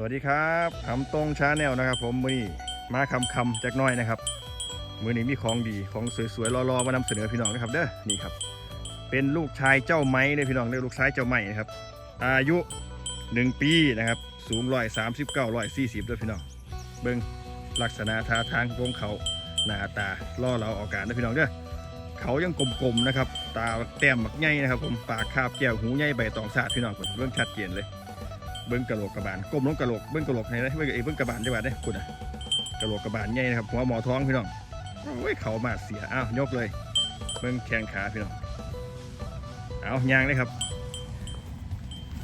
สวัสดีครับคำตรงชาแนลนะครับผมมือนี้มาคำคำจากน้อยนะครับ มือนี้มีของดีของสวยๆรอๆมานำเสนอพี่น้องนะครับเด้อนี่ครับ เป็นลูกชายเจ้าไม้เลยพี่น้องเด้อลูกชายเจ้าไม้นะครับ อายุ 1 ปีนะครับ สูงร้อยสามสิบเก้าร้อยสี่สิบด้วยพี่น้อง เบิ้งลักษณะท่าทางวงเขาหน้าตาล่อเราออกการนะพี่น้องเด้อเขายังกลมๆนะครับ ตาแต้มบักใหญ่นะครับ ผมปากคาบแก้วหูใหญ่ใบตองสาดพี่น้องเบิ่องชัดเจนเลย เบิ้งกระโหลกกระบาลก้มลงกระโหลกเบิ้งกระโหลกไหนนะเบิ้งเอ้เบิ้งกระบาลจังหวัดเด้คุณอะกระโหลกกระบาลใหญ่นะครับหัวหมอท้องพี่น้องโอ้ยเขามาเสียอ้าวยกเลย เบิ้งแข้งขาพี่น้องเอายางเลยครับ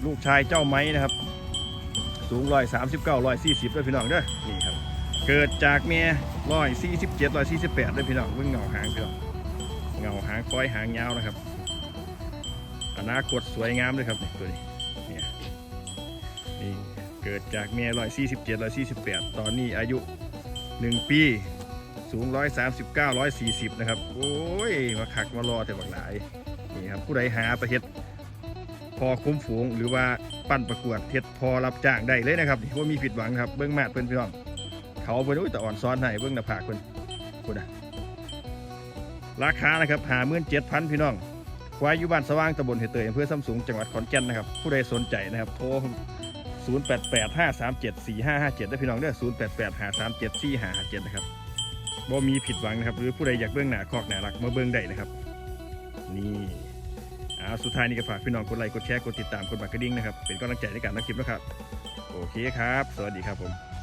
ลูกชายเจ้าไม้นะครับ สูงร้อยสามสิบเก้าร้อยสี่สิบด้วยพี่น้องเด้อนี่ครับ เกิดจากเมียร้อยสี่สิบเจ็ดร้อยสี่สิบแปดด้วยพี่น้องเบิ้งเงาหางพี่น้องเงาหางคอยหางยาวนะครับอนาคตสวยงามเลยครับนี่ตัวนี้ เกิดจากเมียร้อยสี่สิบเจ็ดร้อยสี่สิบแปดตอนนี้อายุหนึ่งปีสูงร้อยสามสิบเก้าร้อยสี่สิบนะครับ โอ้ย มาขักมารอแต่บักหลาย นี่ครับผู้ใดหาประเทศพอคุ้มฝูงหรือว่าปั้นประกวดเทศพอรับจ้างได้เลยนะครับว่ามีผิดหวังครับเบื้องมาดเพื่อนพี่น้องเขาเพิ่นอุ้ยแต่อ่อนซ้อนให้เบื้องหน้าผากเพิ่นคุณนะราคานะครับหาเมื่นเจ็ดพันพี่น้องควายอยู่บ้านสว่างตำบลเหตุเตยอำเภอซ้ำสูงจังหวัดขอนแก่นนะครับ ผู้ใดสนใจนะครับ โทร 0 8 8 5 3 7 4 5 5 7ได้พี่น้องเด้อ0 8 8 5 3 7 4 5 5 7นะครับบ่มีผิดหวังนะครับ หรือผู้ใดอยากเบื้องหน้าคอกหน้ารักมาเบื้องได้นะครับ นี่อ่าสุดท้ายนี้ก็ฝากพี่น้องกดไลค์กดแชร์กดติดตามกดบักกระดิ่งนะครับ เป็นกำลังใจในการนักคลิปนะครับ โอเคครับ สวัสดีครับผม